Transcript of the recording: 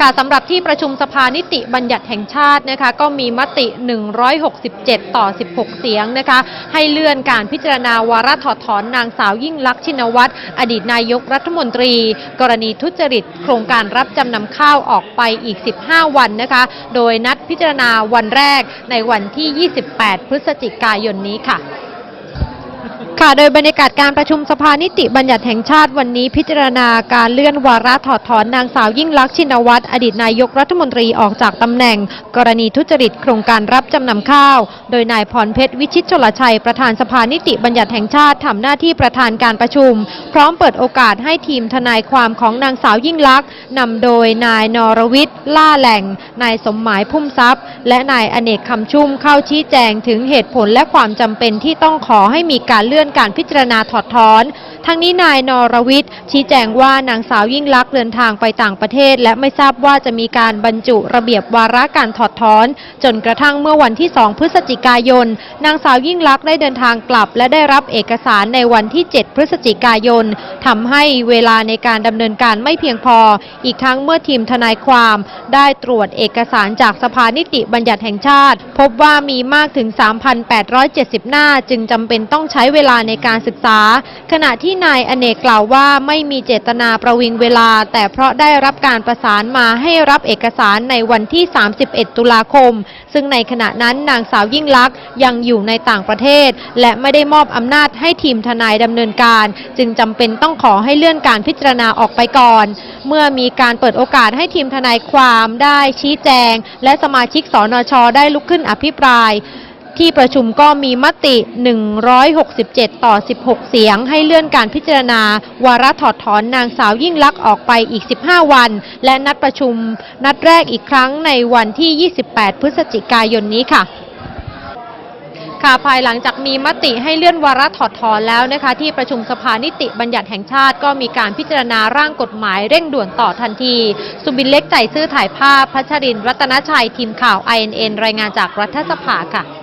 ค่ะสำหรับที่ประชุมสภานิติบัญญัติแห่งชาตินะคะก็มีมติ 167 ต่อ 16 เสียงนะคะให้เลื่อนการพิจารณาวาระถอดถอนนางสาวยิ่งลักษณ์ชินวัตรอดีตนายกรัฐมนตรี กรณีทุจริต โครงการรับจำนำข้าวออกไปอีก 15 วันนะคะโดยนัดพิจารณาวันแรกในวันที่ 28 พฤศจิกายนนี้ค่ะ ค่ะโดยบรรยากาศการประชุมสภานิติบัญญัติแห่งชาติวันนี้พิจารณาการเลื่อนวาระถอดถอนนางสาวยิ่งลักษณ์ชินวัตรอดีตนายกรัฐมนตรีออกจากตำแหน่ง กรณีทุจริตโครงการรับจำนำข้าว โดยนายพรเพชรวิชิตชลชัย ประธานสภานิติบัญญัติแห่งชาติทำหน้าที่ประธานการประชุม พร้อมเปิดโอกาสให้ทีมทนายความของนางสาวยิ่งลักษณ์นำโดยนายนรวิทย์ล่าแหล่งนายสมหมายพุ่มทรัพย์และนายอเนกคำชุ่มเข้าชี้แจงถึงเหตุผลและความจำเป็นที่ต้องขอให้มีการเลื่อนการพิจารณาถอดถอน ทั้งนี้นายนรวิทย์ชี้แจงว่านางสาวยิ่งลักษณ์เดินทางไปต่างประเทศ และไม่ทราบว่าจะมีการบรรจุระเบียบวาระการถอดถอน จนกระทั่งเมื่อวันที่ 2 พฤศจิกายน นางสาวยิ่งลักษณ์ได้เดินทางกลับ และได้รับเอกสารในวันที่ 7 พฤศจิกายนทำให้เวลาในการดำเนินการไม่เพียงพอ อีกทั้งเมื่อทีมทนายความได้ตรวจเอกสารจากสภานิติบัญญัติแห่งชาติ พบว่ามีมากถึง 3,870 หน้า จึงจำเป็นต้องใช้เวลาในการศึกษา ขณะที่ที่นายอเนกกล่าวว่าไม่มีเจตนาประวิงเวลา แต่เพราะได้รับการประสานมาให้รับเอกสารในวันที่ 31 ตุลาคม ซึ่งในขณะนั้นนางสาวยิ่งลักษณ์ยังอยู่ในต่างประเทศ และไม่ได้มอบอำนาจให้ทีมทนายดำเนินการ จึงจำเป็นต้องขอให้เลื่อนการพิจารณาออกไปก่อน เมื่อมีการเปิดโอกาสให้ทีมทนายความได้ชี้แจง และสมาชิกสนชได้ลุกขึ้นอภิปราย ที่ประชุมก็มีมติ 167 ต่อ 16 เสียง ให้เลื่อนการพิจารณา วาระถอดถอนนางสาวยิ่งลักษณ์ออกไปอีก 15 วัน และนัดประชุมนัดแรกอีกครั้งในวันที่ 28 พฤศจิกายนนี้ค่ะค่ะภายหลังจากมีมติให้เลื่อนวาระถอดถอนแล้วนะคะ ที่ประชุมสภานิติบัญญัติแห่งชาติก็มีการพิจารณาร่างกฎหมายเร่งด่วนต่อทันที สุบินเล็กใจซื่อถ่ายภาพพัชรินทร์รัตนชัยทีมข่าว INN รายงานจากรัฐสภาค่ะ